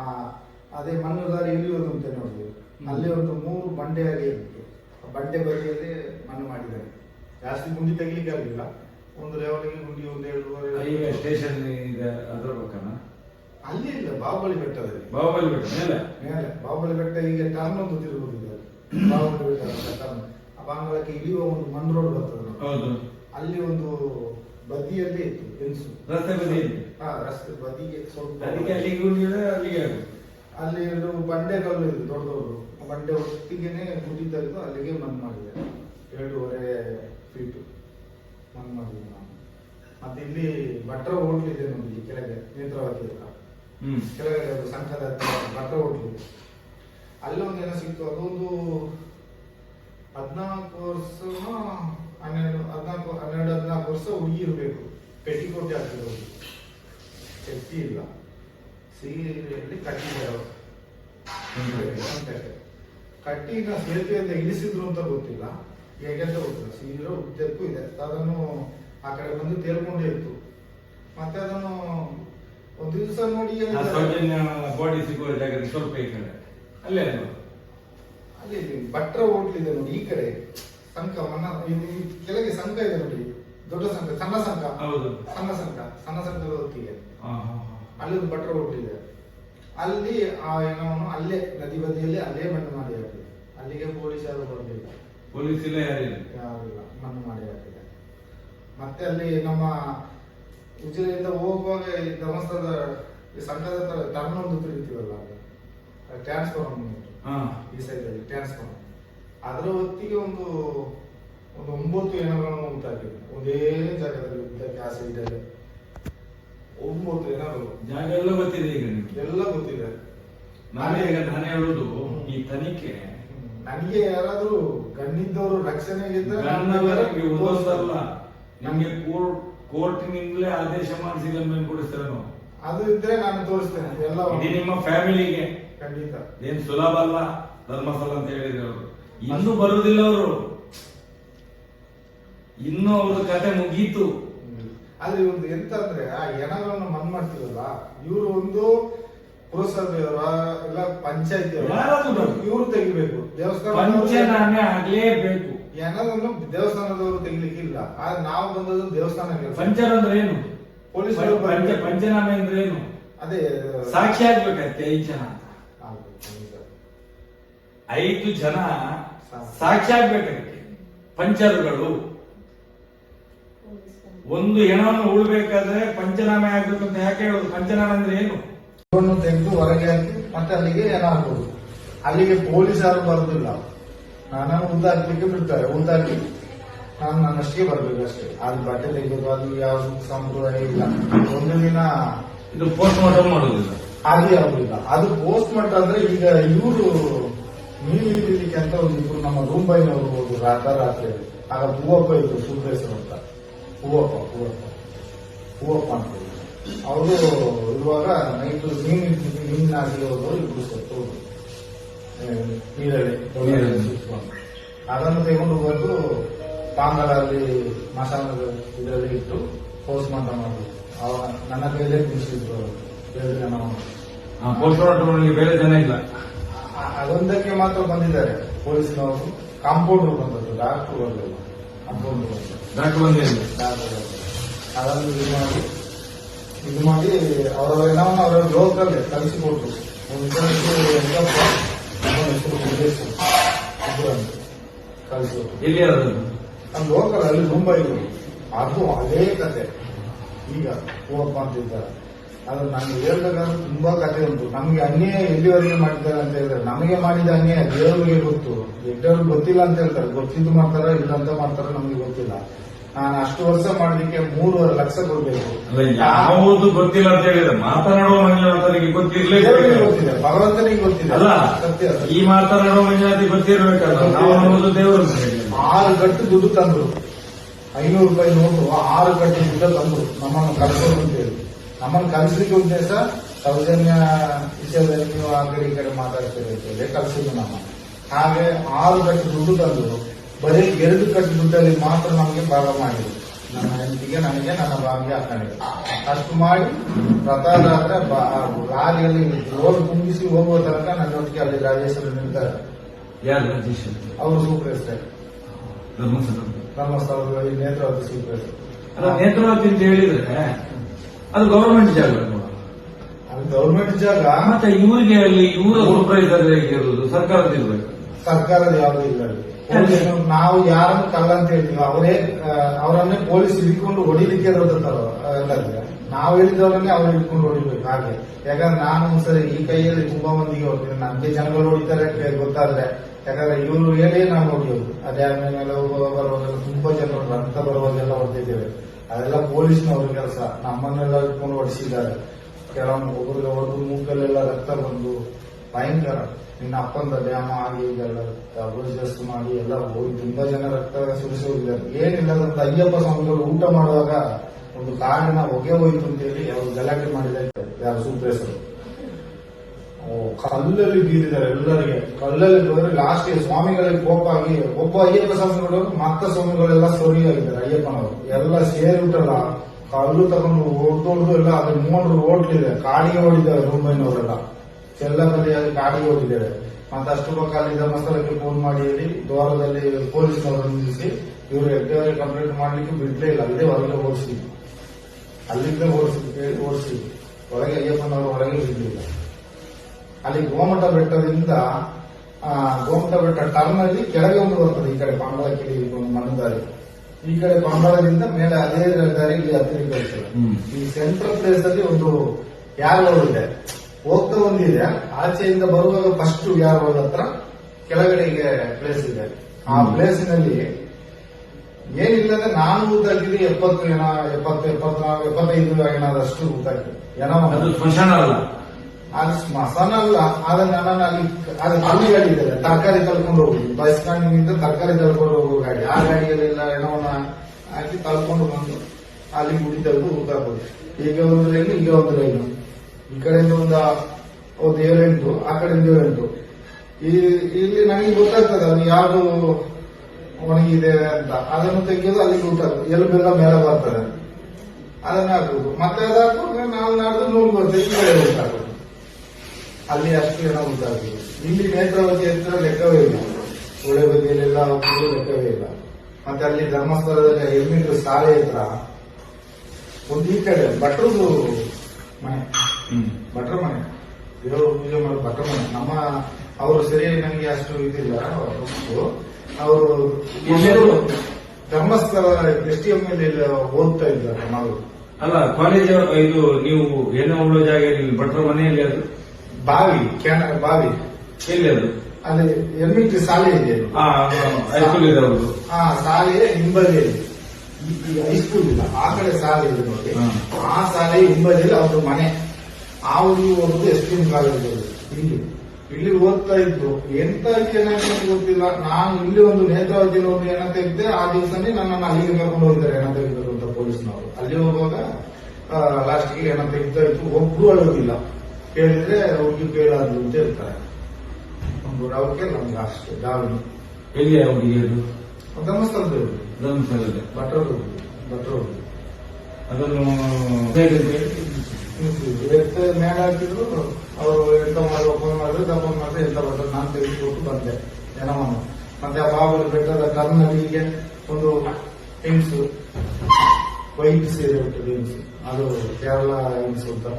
ಆ, ಅದೇ ಮಣ್ಣುದಾರಿ ಇಳಿಯೋದು ಅಂತ ನೋಡಿದ್ವಿ ಅಲ್ಲಿ ಒಂದು ಮೂರು ಬಂಡೆಯಾಗಿ ಇತ್ತು ಆ ಬಂಡೆ ಬದಿಯಲ್ಲಿ ಮಣ್ಣು ಮಾಡಿದ್ದಾರೆ ಜಾಸ್ತಿ ಗುಂಡಿ ತೆಗಿಲಿಕ್ಕೆ ಆಗಲಿಲ್ಲ ಒಂದು ಲೆವೆಲ್ಗೆ ಗುಂಡಿ ಒಂದು ಎರಡೂವರೆ ಈಗ ಸ್ಟೇಷನ್ ಇದೆ ಅದರ ಪಕ್ಕನ ಅಲ್ಲಿ ಇಲ್ಲ ಬಾಹುಬಲಿ ಬೆಟ್ಟದಲ್ಲಿ ಬಾಹುಬಲಿ ಬೆಟ್ಟ ಮೇಲೆ ಮೇಲೆ ಬಾಹುಬಲಿ ಬೆಟ್ಟ ಈಗ ಟರ್ನ್ ಒಂದು ತಿರುಗುದಿದೆ ಬಾಹುಬಲಿ ಬೆಟ್ಟ ಟರ್ನ್ ಆ ಬಾಂಗ್ಲಕ್ಕೆ ಇಳಿಯುವ ಒಂದು ಮಣ್ಣು ರೋಡ್ ಬರ್ತದೆ ಹೌದು ಅಲ್ಲಿ ಒಂದು ಬದಿಯಲ್ಲಿ ಇತ್ತು ಫೆನ್ಸು ರಸ್ತೆ ಬದಿಯಲ್ಲಿ ಹಾ ರಸ್ತೆ ಬದಿಗೆ ಸ್ವಲ್ಪ ಅದಕ್ಕೆ ಅಲ್ಲಿಗೆ ಉಳಿದ್ರೆ ಅಲ್ಲಿಗೆ ಅಲ್ಲಿ ಒಂದು ಬಂಡೆಗಳು ಇದೆ ದೊಡ್ಡ ದೊಡ್ಡ ಆ ಬಂಡೆ ಒಟ್ಟಿಗೆನೆ ಗುಡಿ ತೆಗೆದು ಅಲ್ಲಿಗೆ ಮಣ್ಣು ಮಾಡಿದೆ. ಎರಡೂವರೆ ಫೀಟು ಮಣ್ಣು ಮಾಡಿದೆ ನಾನು. ಮತ್ತೆ ಇಲ್ಲಿ ಭಟ್ರ ಹೋಟ್ಲ್ ಇದೆ ನೋಡಿ ಕೆಳಗೆ ನೇತ್ರಾವತಿ ಹತ್ರ. ಹ್ಮ್. ಕೆಳಗಡೆ ಒಂದು ಸಂಘದ ಹತ್ರ ಭಟ್ರ ಹೋಟ್ಲ್ ಇದೆ. ಅಲ್ಲಿ ಒಂದು ಏನೋ ಸಿಕ್ತು ಅದೊಂದು ಹದಿನಾಲ್ಕು ವರ್ಷ ಹನ್ನೆರಡು ಹದಿನಾಲ್ಕು ಹನ್ನೆರಡು ಹದಿನಾಲ್ಕು ವರ್ಷ ಹುಡುಗಿ ಇರಬೇಕು ಪೆಟ್ಟಿಕೋಟೆ ಹಾಕಿರೋದು ಶಕ್ತಿ ಇಲ್ಲ. ಸೀರೆಯಲ್ಲಿ ಕಟ್ಟಿದ್ದಾರೆ ಕಟ್ಟಿನ ಸೇತುವೆಯಿಂದ ಇಳಿಸಿದ್ರು ಅಂತ ಗೊತ್ತಿಲ್ಲ. ಹೇಗೆ ಅಂತ ಗೊತ್ತಿಲ್ಲ. ಸೀರೆ ಉದ್ದಕ್ಕೂ ಇದೆ. ಅದನ್ನು ಆ ಕಡೆ ಬಂದು ತೇಲ್ಕೊಂಡೇ ಇತ್ತು. ಮತ್ತೆ ಅದನ್ನು ಒಂದು ದಿವಸ ನೋಡಿ ಬಾಡಿ ಸಿಗುವ ಸ್ವಲ್ಪ ಈ ಕಡೆ. ಅಲ್ಲೇ? ಅಲ್ಲಿ ಭಟ್ರ ಹೋಟ್ಲಿದೆ ನೋಡಿ ಈ ಕಡೆ. ಸಂಘ ಮನ್ನ ಇಲ್ಲಿ ಕೆಳಗೆ ಸಂಘ ಇದೆ ನೋಡಿ. ದೊಡ್ಡ ಸಂಘ ಸಣ್ಣ ಸಂಘ. ಹೌದು. ಸಣ್ಣ ಸಂಘ ಸಣ್ಣ ಸಂಘದ ಹೊತ್ತಿಗೆ. ಅಲ್ಲಿ ಒಂದು ಭಟ್ರ ಹುಟ್ಟಿದೆ ಅಲ್ಲಿ ಆ ಏನವನು ಅಲ್ಲೇ ನದಿ ಬದಿಯಲ್ಲಿ ಅಲ್ಲೇ ಮಣ್ಣು ಮಾಡಿ ಹಾಕಿದೆ ಅಲ್ಲಿಗೆ ಪೊಲೀಸರು ಬರಲಿಲ್ಲ. ಪೊಲೀಸ್ ಇಲ್ಲ ಯಾರಿಲ್ಲ ಯಾರಿಲ್ಲ ಮಣ್ಣು ಮಾಡಿ ಹಾಕಿದೆ ಮತ್ತೆ ಅಲ್ಲಿ ನಮ್ಮ ಉಜಿರೆಯಿಂದ ಹೋಗುವಾಗ ಈ ಧರ್ಮಸ್ಥಳದ ಈ ಸಂಘದ ಹತ್ರ ಟರ್ನ್ ಒಂದು ತಿರುಗ್ತೀವಲ್ಲ ಟ್ರಾನ್ಸ್ಫಾರ್ಮ್ ಈ ಸೈಡಲ್ಲಿ ಟ್ರಾನ್ಸ್ಫಾರ್ಮ್ ಅದರ ಹೊತ್ತಿಗೆ ಒಂದು ಒಂದು ಒಂಬತ್ತು ಎಣಗಳನ್ನು ಉಂಟಾಗಿದೆ ಒಂದೇ ಜಾಗದಲ್ಲಿ ಉದ್ದಕ್ಕೆ ಆ ಸೈಡಲ್ಲಿ ಒಂಬತ್ತು ಏನಾದ್ರು. ಜಾಗ ಎಲ್ಲ ಗೊತ್ತಿದೆ ಈಗ ನಿಮ್ಗೆ. ಎಲ್ಲ ಗೊತ್ತಿದೆ. ನಾನೇ ಈಗ ನಾನು ಹೇಳುದು ಈ ತನಿಖೆ. ನನಗೆ ಯಾರಾದ್ರೂ ಕಣ್ಣಿದ್ದವರು ರಕ್ಷಣೆ ಗಣ್ಣವರಿಗೆ ಒಂದೊಂದಲ್ಲ ನಮ್ಗೆ ಕೋರ್ಟ್ ಕೋರ್ಟಿನಿಂದಲೇ ಆದೇಶ ಮಾಡಿಸಿ ಮೇಲೆ ಕೊಡಿಸ್ತಾರೆ ನಾವು. ಅದು ಇದ್ರೆ ನಾನು ತೋರಿಸ್ತೇನೆ ಎಲ್ಲ ಇದು ನಿಮ್ಮ ಫ್ಯಾಮಿಲಿಗೆ. ಖಂಡಿತ. ಏನ್ ಸುಲಭ ಅಲ್ಲ ಧರ್ಮಸ್ಥಳ ಅಂತ ಹೇಳಿದ್ರು ಅವರು. ಇನ್ನೂ ಬರುವುದಿಲ್ಲ ಅವರು. ಇನ್ನು ಅವ್ರ ಕತೆ ಮುಗೀತು. ಆದ್ರೆ ಒಂದು ಎಂತ ಅಂದ್ರೆ ಆ ಎಣಗಳನ್ನು ಮನ್ ಮಾಡ್ತಿರಲ್ಲ ಇವರು ಒಂದು ಪುರಸಭೆಯವರ ಎಲ್ಲ ಪಂಚಾಯತಿ ಯಾರಾದ್ರೂ ಬರ್ಲಿ. ಇವರು ತೆಗಿಬೇಕು. ದೇವಸ್ಥಾನ ಆಗ್ಲೇಬೇಕು. ಎಣವನ್ನು ದೇವಸ್ಥಾನದವರು ತೆಗಿಲಿಕ್ಕಿಲ್ಲ. ಆದ್ರೆ ನಾವು ಬಂದದ್ದು ದೇವಸ್ಥಾನ ಪಂಚರ್ ಅಂದ್ರೆ ಏನು? ಪೊಲೀಸ್ ಪಂಚ ಪಂಚನಾಮೆ ಅಂದ್ರೆ ಏನು? ಅದೇ ಸಾಕ್ಷಿ ಆಗ್ಬೇಕಾಯ್ತು ಐದು ಜನ ಅಂತ. ಐದು ಜನ ಸಾಕ್ಷಿ ಪಂಚರುಗಳು. ಒಂದು ಹೆಣವನ್ನು ಉಳ್ಬೇಕಾದ್ರೆ ಪಂಚನಾಮೆ ಆಗ್ಬೇಕು ಅಂತ ಯಾಕೆ ಹೇಳೋದು? ಪಂಚನಾಮೆ ಅಂದ್ರೆ ಏನು? ತೆಗೆದು ಹೊರಗೆ ಹಾಕಿ ಮತ್ತೆ ಅಲ್ಲಿಗೆ ಏನಾಗ್ಬೋದು ಅಲ್ಲಿಗೆ ಪೊಲೀಸರು ಬರುದಿಲ್ಲ. ನಾನು ಉದ್ದಾಕ್ಲಿಕ್ಕೆ ಬಿಡ್ತಾರೆ. ಉದ್ದಾಕಿ ನಾನು ನನ್ನಷ್ಟೇ ಬರ್ಬೇಕು ಅಷ್ಟೇ. ಅದು ಬಟ್ಟೆ ತೆಗೆಯೋದು ಅದು ಯಾವ ಸಂಪ್ರದಾಯ ಇಲ್ಲ. ಒಂದು ದಿನ ಇದು ಪೋಸ್ಟ್ ಮಾರ್ಟಮ್ ಮಾಡೋದಿಲ್ಲ. ಅದು ಆಗುದಿಲ್ಲ ಅದು ಪೋಸ್ಟ್ ಮಾರ್ಟಮ್ ಅಂದ್ರೆ ಈಗ ಇವರು ಮೀನು ಹಿಡಿಲಿಕ್ಕೆ ಅಂತ ಒಂದು ನಮ್ಮ ರೂಂಬೈನವರು ಹೋದ್ರು ರಾತ್ರಿ ರಾತ್ರಿ ಆಗ ಹೂವಪ್ಪ ಇದ್ರು ಸುಬ್ರೇಶ್ವರ ಅಂತ. ಹೂವಪ್ಪ ಹೂವಪ್ಪ. ಹೂವಪ್ಪ ಅಂತ ಅವರು ಇರುವಾಗ ನೈಟ್ ನೀನ್ ನೀನ್ ಆಗಿರೋದು ಇಬ್ರು ಸತ್ತು ನೀರಲ್ಲಿ. ಅದನ್ನು ತಗೊಂಡು ಬಂದು ಪಾಂಗಲಲ್ಲಿ ಮಸಾಲ ಇದರಲ್ಲಿ ಇಟ್ಟು ಪೋಸ್ಟ್ ಮಾರ್ಟಮ್ ಮಾಡಿದ್ರು. ಅವ ನನ್ನ ಕೈಲೇ ಮುಗಿಸಿದ್ರು ಅವರು. ನಾವು ಜನ ಪೋಸ್ಟ್ ಮಾರ್ಟಮ್ ಬೇರೆ ಜನ ಇಲ್ಲ. ಅದೊಂದಕ್ಕೆ ಮಾತ್ರ ಬಂದಿದ್ದಾರೆ. ಪೊಲೀಸ್ನವರು ಕಾಂಪೌಂಡರ್ ಬಂದದ್ದು ಡಾಕ್ಟರ್ ಬರಲಿಲ್ಲ ಕಾಂಪೌಂಡರ್ ಬಂದರು. ಡಾಕ್ಟರ್ ಬಂದಿಲ್ಲ. ಡಾಕ್ಟರ್ ಬಂದರು. ಅದನ್ನು ಇದು ಮಾಡಿ ಇದು ಮಾಡಿ ಅವರ ಏನವನ್ನು ಅವರ ಲೋಕಲ್ ಕಲಿಸಿಕೊಟ್ರು ಎಲ್ಲಿ ನಮ್ಮ ಲೋಕಲ್ ಅಲ್ಲಿ ಮುಂಬೈ ಅದು ಅದೇ ಕತೆ. ಈಗ ಹೂವಪ್ಪ ಅಂತ ಇದ್ದಾರೆ. ಆದ್ರೆ ನಮ್ಗೆ ಹೇಳ್ಬೇಕಾದ್ರೆ ತುಂಬಾ ಕಥೆ ಉಂಟು. ನಮ್ಗೆ ಅನ್ಯಾಯ ಎಲ್ಲಿವರೆಗೆ ಮಾಡಿದ್ದಾರೆ ಅಂತ ಹೇಳಿದ್ರೆ ನಮಗೆ ಮಾಡಿದ ಅನ್ಯಾಯ ದೇವರಿಗೆ ಗೊತ್ತು. ಎಡ್ಡವ್ರಿಗೆ ಗೊತ್ತಿಲ್ಲ ಅಂತ ಹೇಳ್ತಾರೆ. ಗೊತ್ತಿದ್ದು ಮಾಡ್ತಾರ ಇಲ್ಲ ಅಂತ ಮಾಡ್ತಾರ ನಮ್ಗೆ ಗೊತ್ತಿಲ್ಲ. ನಾನು ಅಷ್ಟು ವರ್ಷ ಮಾಡ್ಲಿಕ್ಕೆ ಮೂರುವರೆ ಲಕ್ಷ ಕೊಡ್ಬೇಕು. ಯಾವುದು ಗೊತ್ತಿಲ್ಲ ಅಂತ ಹೇಳಿದ್ರೆ ಮಾತನಾಡುವ ಮಂಜುನಾಥರಿಗೆ ದೇವರಿಗೆ ಗೊತ್ತಿರ್ಲೇಬೇಕು ಗೊತ್ತಿದೆ. ಭಗವಂತನಿಗೆ ಗೊತ್ತಿದೆ. ಅಲ್ಲ ಸತ್ಯ. ಈ ಮಾತನಾಡುವ ಮಂಜುನಾಥಿ ಗೊತ್ತಿರ್ಬೇಕಲ್ಲ. ನಾವು ಅನ್ನೋದು ದೇವರು ಆರು ಗಟ್ಟು ದುಡ್ಡು ತಂದ್ರು. ಐನೂರು ರೂಪಾಯಿ ನೋಟು ಆರು ಗಂಟೆ ದುಡ್ಡು ತಂದ್ರು. ನಮ್ಮನ್ನು ಕರ್ಕೊಂಡು ಅಂತ ಹೇಳಿ ನಮ್ಮನ್ನು ಕಲಿಸ್ಲಿಕ್ಕೆ ಉದ್ದೇಶ ಸೌಜನ್ಯ ವಿಷಯದಲ್ಲಿ ನೀವು ಆ ಕಡೆ ಈ ಕಡೆ ಮಾತಾಡ್ತೀರಿ ಅಂತ ಹೇಳಿ ಕಲಿಸಿದ್ರು ನಮ್ಮ. ಹಾಗೆ ಆರು ಕಟ್ಟು ದುಡ್ಡು ತಂದು ಬರೀ ಎರಡು ಕಟ್ಟು ದುಡ್ಡಲ್ಲಿ ಮಾತ್ರ ನಮಗೆ ಭಾಗ ಮಾಡಿದ್ರು. ನನ್ನ ಹೆಂಡತಿಗೆ ನನಗೆ ನನ್ನ ಭಾಗ್ಯ ಹಾಕೊಂಡಿದ್ದೆ ಅಷ್ಟು ಮಾಡಿ ರಥಯಾತ್ರೆ ಆದ್ರೆ ಲಾರಿಯಲ್ಲಿ ರೋಡ್ ತುಂಬಿಸಿ ಹೋಗುವ ತನಕ ನನ್ನೊಟ್ಟಿಗೆ ಅಲ್ಲಿ ರಾಜೇಶ್ವರ ನಿಲ್ತಾರೆ ಅಂತ? ಅವರು ಸೂಪರ್ ಧರ್ಮಸ್ಥಳ ನೇತ್ರಾವತಿ ಸೂಪರ್ ಅಲ್ಲ ನೇತ್ರಾವತಿ ಅಂತ ಹೇಳಿದ್ರೆ ಅದು ಗವರ್ಮೆಂಟ್ ಜಾಗ. ಗೌರ್ಮೆಂಟ್ ಜಾಗ? ಮತ್ತೆ ಇವರಿಗೆ ಅಲ್ಲಿ ಇವರ ಸೂಪರ್ವೈಸರ್ ಇರೋದು ಸರ್ಕಾರದ ಇರ್ಬೇಕು ಸರ್ಕಾರದ ಯಾವುದು ಇಲ್ಲ ನಾವು ಯಾರನ್ನು ಕಲ್ಲ ಅಂತ ಹೇಳ್ತೀವಿ ಅವರೇ ಅವರನ್ನೇ ಪೊಲೀಸ್ ಹಿಡ್ಕೊಂಡು ಹೊಡಿಲಿಕ್ಕೆ ಇರೋದಂತಾರ ನಾವು ಹೇಳಿದವರನ್ನೇ ಅವ್ರು ಹಿಡ್ಕೊಂಡು ಹೊಡಿಬೇಕು ಹಾಗೆ. ಯಾಕಂದ್ರೆ ನಾನು ಒಂದ್ಸರಿ ಈ ಕೈಯಲ್ಲಿ ತುಂಬಾ ಮಂದಿಗೆ ಹೋಗ್ತೀನಿ ನಮ್ಗೆ ಜನಗಳು ಹೊಡಿತಾರೆ ಗೊತ್ತಾದ್ರೆ ಯಾಕಂದ್ರೆ ಇವರು ಹೇಳಿ ನಾವು ಹೊಡಿಯೋದು. ಅದೇ ಆದ್ಮೇಲೆ ಬರುವಾಗೆಲ್ಲ ತುಂಬಾ ಜನರು ರಕ್ತ ಬರುವಾಗೆಲ್ಲ ಹೊಡೆದಿದ್ದೇವೆ. ಅದೆಲ್ಲ ಪೊಲೀಸ್ನವ್ರ ಕೆಲಸ. ನಮ್ಮನ್ನೆಲ್ಲ ಇಟ್ಕೊಂಡು ಹೊಡಿಸಿದ್ದಾರೆ. ಕೆಲವೊಂದು ಒಬ್ಬರಿಗೆ ಒಬ್ಬರು ಮೂಕಲ್ಲೆಲ್ಲ ರಕ್ತ ಬಂದು ಭಯಂಕರ. ನಿನ್ನ ಅಪ್ಪಂದ ಡ್ಯಾಮ ಆಗಿ ಇದೆಲ್ಲ ಜಾಸ್ತಿ ಮಾಡಿ ಎಲ್ಲ ಹೋಗಿ ತುಂಬಾ ಜನ ರಕ್ತ ಸುರಿಸಿ ಹೋಗಿದ್ದಾರೆ ಏನಿಲ್ಲ ಅಂತ ಅಯ್ಯಪ್ಪ ಸ್ವಾಮಿಗಳು ಊಟ ಮಾಡುವಾಗ ಒಂದು ಕಾರಣ ಹೊಗೆ ಹೋಯ್ತು ಅಂತೇಳಿ ಅವರು ಗಲಾಟೆ ಮಾಡಿದ್ದಾರೆ ಯಾರು ಸೂಪ್ರೇಸರು ಕಲ್ಲಲ್ಲಿ ಬೀದಿದ್ದಾರೆ ಎಲ್ಲರಿಗೆ. ಕಲ್ಲಲ್ಲಿ ಬಂದ್ರೆ ಲಾಸ್ಟ್ ಸ್ವಾಮಿಗಳಿಗೆ ಕೋಪ ಆಗಿ ಒಬ್ಬ ಅಯ್ಯಪ್ಪ ಸ್ವಾಮಿಗಳು ಮತ್ತ ಸ್ವಾಮಿಗಳೆಲ್ಲ ಸೊರಿಯಾಗಿದ್ದಾರೆ, ಅಯ್ಯಪ್ಪನವರು. ಎಲ್ಲ ಸೇರಿಬಿಟ್ಟಲ್ಲ. ಕಲ್ಲು ತಗೊಂಡು ಹೊಡೆದೊಡ್ದು ಎಲ್ಲ ಅದು ಮೂವರು ಓಟ್ಲಿದೆ ಕಾಡಿಗೆ ಓಡಿದ್ದಾರೆ ಮುಂಬೈನವರೆಲ್ಲ ಚೆಲ್ಲದಲ್ಲಿ ಕಾಡಿಗೆ ಓಡಿದ್ದಾರೆ. ಮತ್ತೆ ಅಷ್ಟು ಪಕ್ಕ ಮಸಲಕ್ಕೆ ಫೋನ್ ಮಾಡಿ ಹೇಳಿ, ದ್ವಾರದಲ್ಲಿ ಪೊಲೀಸ್ನವರು ನಿಲ್ಲಿಸಿ ಇವರು ಎಫ್ಐಆರ್ ಕಂಪ್ಲೇಂಟ್ ಮಾಡ್ಲಿಕ್ಕೆ ಬಿಡ್ಲೇ ಇಲ್ಲ. ಅಲ್ಲೇ ಹೊರಗೆ ಓಡಿಸಿ. ಅಲ್ಲಿಂದ ಓಡಿಸಿ ಓಡಿಸಿ. ಒಳಗೆ ಅಯ್ಯಪ್ಪನವರು ಹೊರಗೆ ಬಿಡ್ಲಿಲ್ಲ. ಅಲ್ಲಿ ಗೋಮಠ ಬೆಟ್ಟದಿಂದ ಆ, ಗೋಮಟ ಬೆಟ್ಟ ಟರ್ನ್ ಅಲ್ಲಿ ಕೆಳಗೆ ಒಂದು ಬರ್ತದೆ ಈ ಕಡೆ ಪಾಂಡವಕ್ಕೆ ಒಂದು ಮಣ್ಣು ದಾರಿ. ಈ ಕಡೆ ಪಾಂಡವದಿಂದ ಮೇಲೆ ಅದೇ ದಾರಿ ಇಲ್ಲಿ ಹತ್ತಿರ ಈ ಸೆಂಟ್ರಲ್ ಪ್ಲೇಸ್ ಅಲ್ಲಿ ಒಂದು ಯಾರು ಇದೆ. ಹೋಗ್ತಾ ಒಂದಿದೆ ಆಚೆಯಿಂದ ಬರುವಾಗ ಫಸ್ಟ್ ಯಾರು ಹತ್ರ ಕೆಳಗಡೆಗೆ ಪ್ಲೇಸ್ ಇದೆ. ಆ ಪ್ಲೇಸಿನಲ್ಲಿ ಏನಿಲ್ಲ ಅಂದ್ರೆ ನಾನು ಊತಾಕಿದ್ರೆ ಎಪ್ಪತ್ತು ಜನ ಎಪ್ಪತ್ತು ಎಪ್ಪತ್ನಾಲ್ಕು ಎಪ್ಪತ್ತೈದು ಏನಾದಷ್ಟು ಊತಾಕಿದೆ ಏನೋ ಅದು ಸ್ಮಶಾನ ಅಲ್ಲ. ಅದು ಸ್ಮಶಾನ ಅಲ್ಲ ಆದ್ರೆ ನಾನು ಅಲ್ಲಿ ಅದು ಅಲ್ಲಿ ಗಾಡಿ ಇದೆ ತರಕಾರಿ ತಳ್ಕೊಂಡು ಹೋಗಿ. ಬಸ್ ಸ್ಟ್ಯಾಂಡಿನಿಂದ ತರಕಾರಿ ತಳ್ಕೊಂಡು ಹೋಗೋ ಗಾಡಿ. ಆ ಗಾಡಿಯಲ್ಲೆಲ್ಲ ಏನೋ ಹಾಕಿ ತಳ್ಕೊಂಡು ಬಂದು ಅಲ್ಲಿ ಗುಡಿ ತೆಗೆದು ಈಗ ಒಂದು ರೈಲು ಈಗ ಒಂದು ರೈಲು ಈ ಕಡೆಯಿಂದ ಒಂದು ಒಂದು ಏಳೆಂಟು ಆ ಕಡೆಯಿಂದ ಏಳೆಂಟು ಈ ಇಲ್ಲಿ ನನಗೆ ಗೊತ್ತಾಗ್ತದೆ ಅದು ಯಾವುದು ಒಣಗಿದೆ ಅಂತ. ಅದನ್ನು ತೆಗೆಯೋದು ಅಲ್ಲಿಗೆ ಊಟ ಎಲುಬೆಲ್ಲ ಮೇಲೆ ಬರ್ತದೆ. ಅದನ್ನ ಹಾಕುದು ಮತ್ತೆ ಅದು ಹಾಕೊಂಡ್ರೆ ನಾವು ನಾಡ್ದು ನೂರು ಬರ್ತದೆ ಈ ಕಡೆ ಅಲ್ಲಿ ಅಷ್ಟು ಜನ ಉಂಟಾಗ್ತದೆ ಇಲ್ಲಿ ನೇತ್ರಾವತಿ ಹತ್ರ ಲೆಕ್ಕವೇ ಇಲ್ಲ. ಒಳ್ಳೆ ಬದಿಯಲ್ಲೆಲ್ಲ ಲೆಕ್ಕವೇ ಇಲ್ಲ. ಮತ್ತೆ ಅಲ್ಲಿ ಧರ್ಮಸ್ಥಳದಲ್ಲಿ ಹೆಲ್ಮೆಟ್ ಶಾಲೆ ಹತ್ರ ಒಂದು ಈ ಕಡೆ ಭಟ್ರದು ಮನೆ. ಭಟ್ರ ಮನೆ. ದೇವರು ಪೂಜೆ ಮಾಡೋ ಭಟ್ರ ಮನೆ. ನಮ್ಮ ಅವರು ಸರಿ ನನಗೆ ಅಷ್ಟು ಇದಿಲ್ಲ. ಅವರು ಧರ್ಮಸ್ಥಳ ಎಸ್ ಟಿ ಎಂ ಅಲ್ಲಿ ಓದ್ತಾ ಇದ್ದಾರೆ ಅಲ್ಲ ಕಾಲೇಜ್ ಇದು ನೀವು ಏನೋ ಉಳ್ಳೋ ಜಾಗ ಭಟ್ರ ಮನೆಯಲ್ಲಿ ಅದು ಬಾವಿ ಕ್ಯಾನ ಬಾವಿ ಎಲ್ಲಿ ಅದು ಅಲ್ಲಿ ಎಲ್ಮಿಟ್ರಿ ಶಾಲೆ ಇದೆ. ಹಾ ಹೈಸ್ಕೂಲ್ ಇದೆ ಅವ್ರದ್ದು ಆ ಶಾಲೆಯ ಹಿಂಬದಿಯಲ್ಲಿ. ಹೈಸ್ಕೂಲ್ ಇಲ್ಲ ಆ ಕಡೆ ಶಾಲೆ ಇದೆ ನೋಡಿ. ಆ ಶಾಲೆಯ ಹಿಂಬದಿಯಲ್ಲಿ ಅವ್ರ ಮನೆ. ಆ ಊರಿಗೆ ಹೋಗುದು ಎಸ್ ಎಂ ಕಾಲೇಜ್ ಇಲ್ಲಿ ಇಲ್ಲಿ ಓದ್ತಾ ಇದ್ರು. ಎಂತ ಏನಾಯ್ತು ಅಂತ ಗೊತ್ತಿಲ್ಲ. ನಾನು ಇಲ್ಲಿ ಒಂದು ನೇತ್ರಾವತಿ ಒಂದು ಏನಂತ ತೆಗೆದೆ ಆ ದಿವಸನೇ ನನ್ನನ್ನು ಅಲ್ಲಿಗೆ ಕರ್ಕೊಂಡು ಹೋಗಿದ್ದಾರೆ ಏನಂತ ತೆಗೆದರು ಅಂತ ಪೊಲೀಸ್ನವರು. ಅಲ್ಲಿ ಹೋಗುವಾಗ ಲಾಸ್ಟ್ಗೆ ಏನಂತ ತೆಗಿತಾ ಇತ್ತು ಒಬ್ರು ಅಳೋದಿಲ್ಲ. ಕೇಳಿದ್ರೆ ಹುಡುಗಿ ಕೇಳಾದ್ರು ಅಂತ ಹೇಳ್ತಾರೆ. ಒಂದು ಅವ್ರಿಗೆ ನಮ್ಗೆ ಅಷ್ಟೇ. ದಾವಣಿ. ಎಲ್ಲಿ ಅವರಿಗೆ ಅದು ಧರ್ಮಸ್ಥಳದಲ್ಲಿ. ಧರ್ಮಸ್ಥಳದಲ್ಲಿ. ಭಟ್ರದು ಭಟ್ರದು ಅದನ್ನು ಹೇಳಿ? ಮೇಲೆ ಹಾಕಿದ್ರು ಅವರು ಎಂತ ಮಾಡಿ ಓಪನ್ ಮಾಡಿದ್ರೆ ದಪ್ಪನ್ ಮಾಡಿದ್ರೆ ಎಂತ ಬರ್ತದೆ ನಾನು ತೆಗೆದುಕೊಟ್ಟು ಬಂದೆ. ಜನವನ್ನು. ಮತ್ತೆ ಆ ಬಾಬು ಬೆಟ್ಟದ ಕರ್ನಲ್ಲಿಗೆ ಒಂದು ಹೆಂಗ್ಸು ವೈಟ್ ಸೀರೆ ಉಂಟು ಹೆಂಗ್ಸು. ಅದು ಕೇರಳ ಹೆಂಗ್ಸು ಅಂತ.